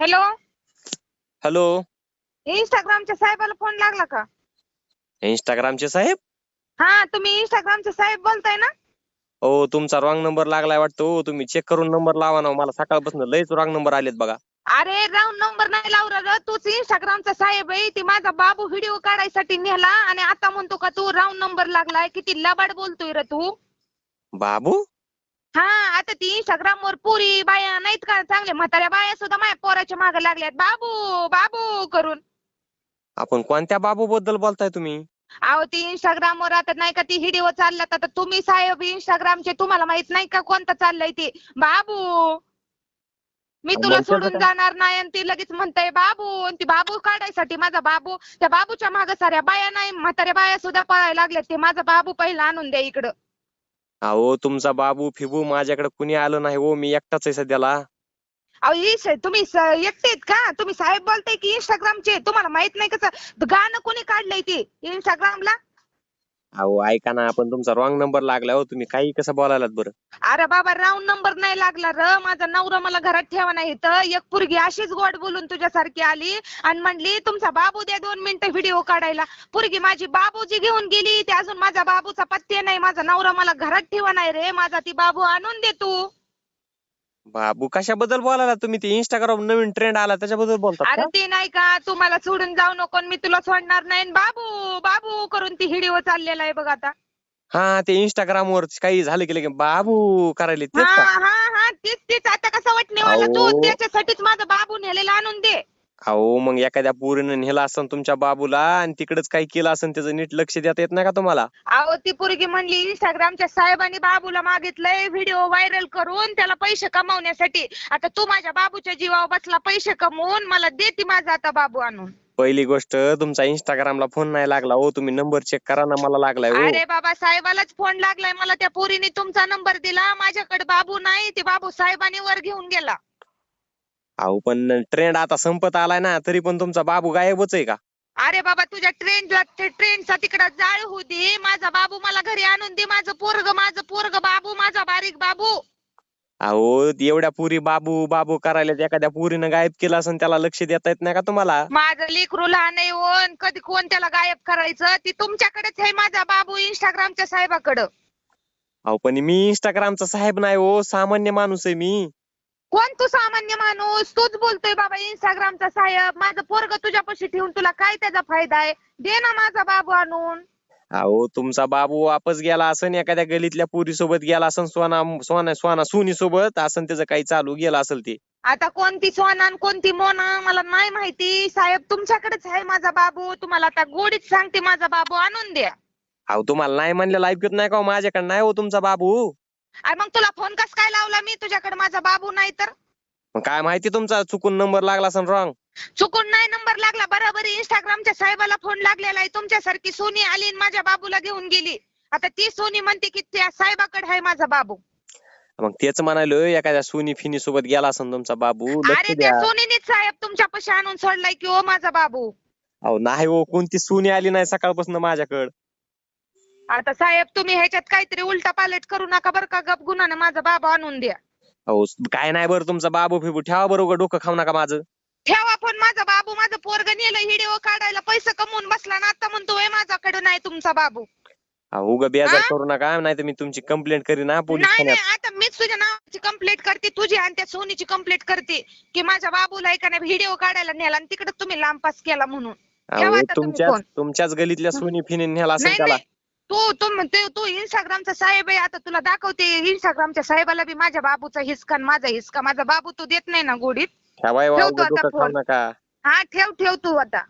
Hello? Hello? इंस्टाग्रामच्या साहेबाला phone लागला का? इंस्टाग्रामचे साहेब? हा तुम्ही इंस्टाग्रामचे साहेब बोलताय ना? हो तुमचा रॉंग नंबर लागलाय वाटतं हो. तुम्ही चेक करून नंबर लावा ना मला सकाळपासून लयच रॉंग नंबर आलेत बघा. अरे राऊंड नंबर नाही लावला रे तूच इंस्टाग्रामचा साहेब आहे. ती माझा बाबू व्हिडिओ काढायसाठी नेला. आणि आता म्हणतो का तू राऊंड नंबर लागलाय. किती लबाड बोलतोय रे तू. बाबू? हा आता ती इंस्टाग्राम वर पुरी बाया नाहीत का? चांगले म्हाताऱ्या बाया सुद्धा माझ्या पोराच्या मागे लागल्यात. बाबू बाबू करून. आपण कोणत्या बाबू बद्दल बोलताय तुम्ही? अहो ती इंस्टाग्राम वर आता नाही का ती व्हिडिओ चालल्यात. आता तुम्ही साहेब इंस्टाग्रामचे तुम्हाला माहीत नाही का कोणतं चाललंय ते? बाबू मी तुला सोडून? जाणार नाही आणि ती लगेच म्हणताय बाबू आणि ती बाबू काढायसाठी माझा बाबू त्या बाबूच्या मागे साऱ्या बाया नाही म्हाताऱ्या बाया सुद्धा पळायला लागल्यात. ते माझा बाबू पहिला आणून द्या इकडं. अहो तुमचा बाबू फिबू माझ्याकडे कुणी आलं नाही हो मी एकटाच आहे सध्याला. अहो इश तुम्ही स- एकटे आहेत का? तुम्ही साहेब बोलताय की इंस्टाग्रामचे तुम्हाला माहीत नाही कसं? गाणं कोणी काढलंय ते? इंस्टाग्रामला अहो ऐका ना पण तुमचा रॉंग नंबर लागला हो. तुम्ही काही कसं बोलायलात बरं? अरे बाबा राऊंड नंबर नाही लागला र. माझा नवरा मला घरात ठेवा नाही तर. एक पोरगी अशीच गोड बोलून तुझ्यासारखी आली आणि म्हणली तुमचा बाबू द्या दोन मिनिटं व्हिडिओ काढायला. पोरगी माझी बाबूजी घेऊन गेली. ते अजून माझ्या बाबूचा पत्ते नाही. माझा नवरा मला घरात ठेवा नाही रे. माझा ती बाबू आणून दे तू. बाबू कशाबद्दल बोलायला तुम्ही? ते इंस्टाग्राम नवीन ट्रेंड आला त्याच्याबद्दल बोलतात अरे? ते नाही का तू मला सोडून जाऊ नको आणि मी तुला सोडणार नाही. आणि बाबू बाबू करून ती व्हिडिओ चाललेला आहे बघ आता. हा ते इंस्टाग्राम वर काही झालं की लगे बाबू करायले हा तेच का? हा हा तेच तेच. आता कसं वाटणे मला तू अहो. त्याच्यासाठीच माझा बाबू नेलेला आणून दे. अहो मग एखाद्या पोरीनं नेला असन तुमच्या बाबूला आणि तिकडच काही केलं असन त्याचं नीट लक्ष देता येत नाही का तुम्हाला? अहो ती पोरगी म्हणली इंस्टाग्रामच्या साहेबांनी बाबूला मागितलंय व्हिडिओ व्हायरल करून त्याला पैसे कमवण्यासाठी. आता तू माझ्या बाबूच्या जीवावर बसला पैसे कमवून मला दे ती माझा आता बाबू आणून. पहिली गोष्ट तुमचा इंस्टाग्रामला फोन नाही लागला. हो तुम्ही नंबर चेक करा ना मला लागलाय हो. अरे बाबा साहेबालाच फोन लागलाय. मला त्या पोरीने तुमचा नंबर दिला. माझ्याकडे बाबू नाही ते बाबू साहेबांनी वर घेऊन गेला. अहो पण ट्रेंड आता संपत आलाय ना तरी पण तुमचा बाबू गायबच आहे का? अरे बाबा तुझ्या ट्रेनला ट्रेनचा तिकडं जाळ होऊ दे. माझा बाबू मला घरी आणून दे. माझं पोरग माझं पोरग बाबू माझा बारीक बाबू. अहो एवढ्या पुरी बाबू बाबू करायला एखाद्या पुरीनं गायब केलं असन त्याला लक्ष देता येत नाही का तुम्हाला? माझं लेकरू लहान आहे हो अन कधी कोण त्याला गायब करायचं? ती तुमच्याकडेच आहे माझा बाबू इंस्टाग्रामच्या साहेबाकडं. अहो पण मी इंस्टाग्रामचा साहेब नाही हो सामान्य माणूस आहे मी. कोण तू सामान्य माणूस? तूच बोलतोय बाबा इंस्टाग्रामचा साहेब. माझं पोरग तुझ्यापाशी ठेवून तुला काय त्याचा फायदा आहे? दे ना माझा बाबू आणून. अहो तुमचा बाबू वापस गेला असन एखाद्या गलीतल्या पुरी सोबत गेला असन सोना सोना सोना सोनी सोबत असन त्याचं काही चालू गेलं असेल ते. आता कोणती सोना आणि कोणती मोना मला नाही माहिती. साहेब तुमच्याकडेच आहे माझा बाबू. तुम्हाला आता गोडीत सांगते माझा बाबू आणून द्या. अहो तुम्हाला नाही म्हणलेलं ऐकत नाही का हो? माझ्याकडे नाही हो तुमचा बाबू. अरे मग तुला फोन कस काय लावला मी? तुझ्याकडे माझा बाबू नाही तर? मग काय माहिती तुमचा? चुकून नंबर लागला असन रॉंग चुकून नाही नंबर लागला. बरोबर इंस्टाग्रामच्या साहेबाला फोन लागलेला आहे. तुमच्यासारखी सोनी आली आणि माझ्या बाबूला घेऊन गेली. आता ती सोनी म्हणते की त्या साहेबाकडे आहे माझा बाबू. मग तेच म्हणालो एखाद्या सोनी फिनी सोबत गेला असन तुमचा बाबू लक्ष अरे द्या. त्या सोनीनेच साहेब तुमच्यापाशी आणून सोडलाय की ओ माझा बाबू. अहो नाही हो कोणती सोनी आली नाही सकाळपासून माझ्याकडं. आता साहेब तुम्ही ह्याच्यात काहीतरी उलटा पालट करू नका बरं का? गप गुन्हाने माझा बाबा आणून द्या. अहो काय नाही बरं तुमचा बाबू फिबू ठेवा बरोबर डोकं खाऊ नका माझं. ठेवा पण माझा बाबू माझं पोरग नेलं व्हिडिओ काढायला पैसे कमवून बसला ना आता म्हणतोय माझ्याकडे नाही तुमचा बाबू. अहो उगा बेजार हा? करू नका नाही तर मी तुमची कंप्लेंट करीन हा पोलीस नाही ठाण्यात. नाही आता मीच तुझ्या नावाची कंप्लेंट करते तुझी आणि त्या सोनीची कंप्लेंट करते की माझ्या बाबूला एका व्हिडिओ काढायला नेला आणि तिकडे तुम्ही लांबपास केला म्हणून. ठेवा अहो आता तुम्ही तुमच्याच फोन. तुमच्याच गलीतल्या सोनी फिनी नेला असेल नाही त्याला. नाही तू तू म्हणते तू इंस्टाग्रामचा साहेब आहे. आता तुला दाखवते इंस्टाग्रामच्या साहेबाला बी माझ्या बाबूचा हिसका आणि माझा हिसका. माझा बाबू तू देत नाही ना गोडीत. ठेवाय ठेवतो आता फोन. नका. हा ठेव ठेव तू आता.